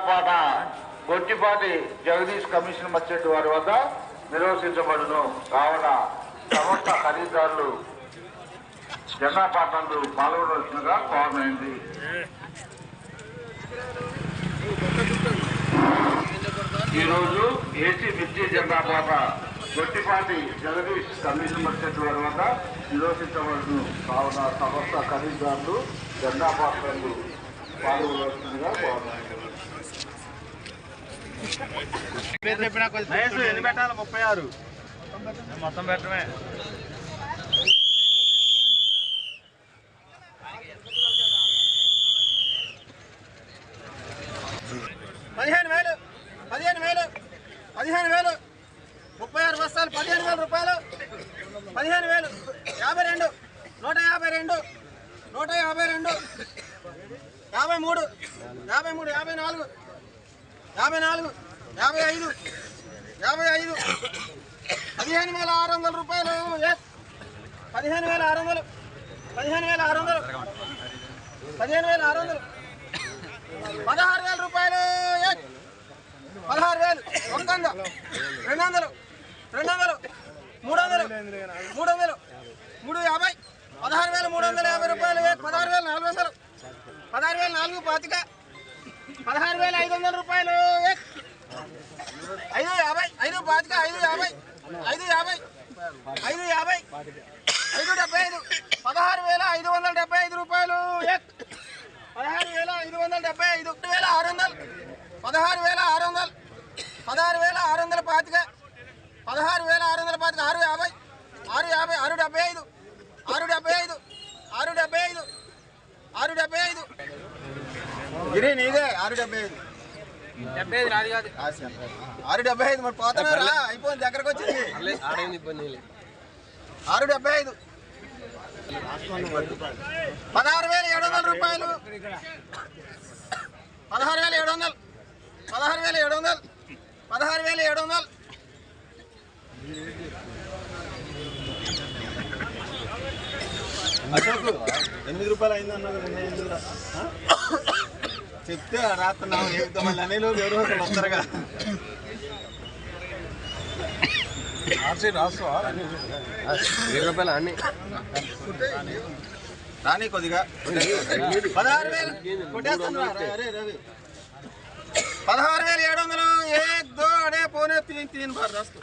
పాట Gottipati Jagadish commission merchant వారి వద్ద నిర్వహించబడును. కావున సమస్త ఖరీదారులు జెండా పాటలు పాల్గొనవలసిందిగా కోరమైంది ఈరోజు ఏసీ మిర్చి జెండా పాట గొట్టిపాటి జగదీష్ కమిషన్ మర్చెంట్ వారి వద్ద నిర్వహించబడును. కావున సమస్త ఖరీదారులు జెండా పాటలు పాల్గొనవలసిందిగా కోరమైంది మహేష్ ఎన్ని పెట్టాలి ముప్పై ఆరు మొత్తం పెట్టడమే పదిహేను వేలు పదిహేను వేలు పదిహేను వేలు. ముప్పై ఆరు బస్తాలు పదిహేను వేల రూపాయలు. పదిహేను వేలు యాభై రెండు నూట యాభై రెండు నూట యాభై రెండు. యాభై మూడు యాభై మూడు యాభై నాలుగు యాభై నాలుగు యాభై ఐదు యాభై ఐదు పదిహేను వేల ఆరు వందల రూపాయలు. పదిహేను వేల ఆరు వందలు పదిహేను వేల ఆరు వందలు పదిహేను వేల ఆరు వందలు. పదహారు వేల రూపాయలు పదహారు వేలు ఒక వంద రెండు వందలు రెండు వందలు మూడు వందలు మూడు వందలు మూడు యాభై పదహారు వేల మూడు వందల యాభై రూపాయలు పదహారు వేల నాలుగు వందలు. పదహారు వేల నాలుగు పాతిక. పదహారు వేల ఐదు వందల రూపాయలు. ఐదు యాభై ఐదు పాతిక ఐదు యాభై ఐదు యాభై ఐదు యాభై ఐదు డెబ్బై ఐదు. పదహారు వేల ఐదు వందల డెబ్బై ఐదు రూపాయలు. పదహారు వేల ఐదు వందల డెబ్బై ఐదు. వేల ఆరు వందలు. పదహారు వేల ఆరు వందలు. పదహారు వేల ఆరు వందల పాతిక. పదహారు వేల ఆరు వందల పాతిక. ఆరు యాభై ఆరు యాభై ఆరు డెబ్బై ఐదు ఆరు డెబ్బై ఐదు ఆరు డెబ్బై ఐదు ఆరు డెబ్బై ఐదు గిరి నీదే ఆరు డెబ్బై ఐదు. డెబ్బై ఐదు రాదు కాదు. ఆరు డెబ్బై ఐదు మరి పోతున్నారా అయిపోయింది దగ్గరకు వచ్చింది. ఆరు డెబ్బై ఐదు. పదహారు వేల ఏడు వందల రూపాయలు. పదహారు వేల ఏడు వందలు. పదహారు వేల ఏడు వందలు. పదహారు వేల ఏడు వందలు. అశోక్ ఎనిమిది రూపాయలు అయింది చెప్తే రాస్తున్నావు చెప్తా మళ్ళీ అనేలో ఎవరో ఒకరు వస్తారుగా రాసి రాసుకో ఇరవై రూపాయలు అన్ని. రాని కొద్దిగా. పదహారు వేలు కొట్టేస్తాను రా, రే, రవి. పదహారు వేల ఏడు వందలు ఏ దో అడే పోనే తీన్ తీన్ బార్ రాసుకో.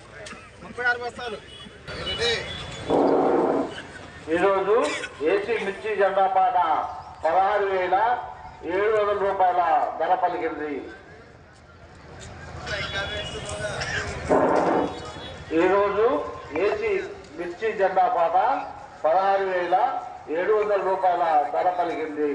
ముప్పై ఆరు బస్తాలు. ఈరోజు ఏసీ మిర్చి జెండా పాట పదహారు వేల ఏడు వందల రూపాయల ధర పలికింది. ఈరోజు ఏసీ మిర్చి జెండా పాట పదహారు వేల ఏడు వందల రూపాయల ధర పలికింది.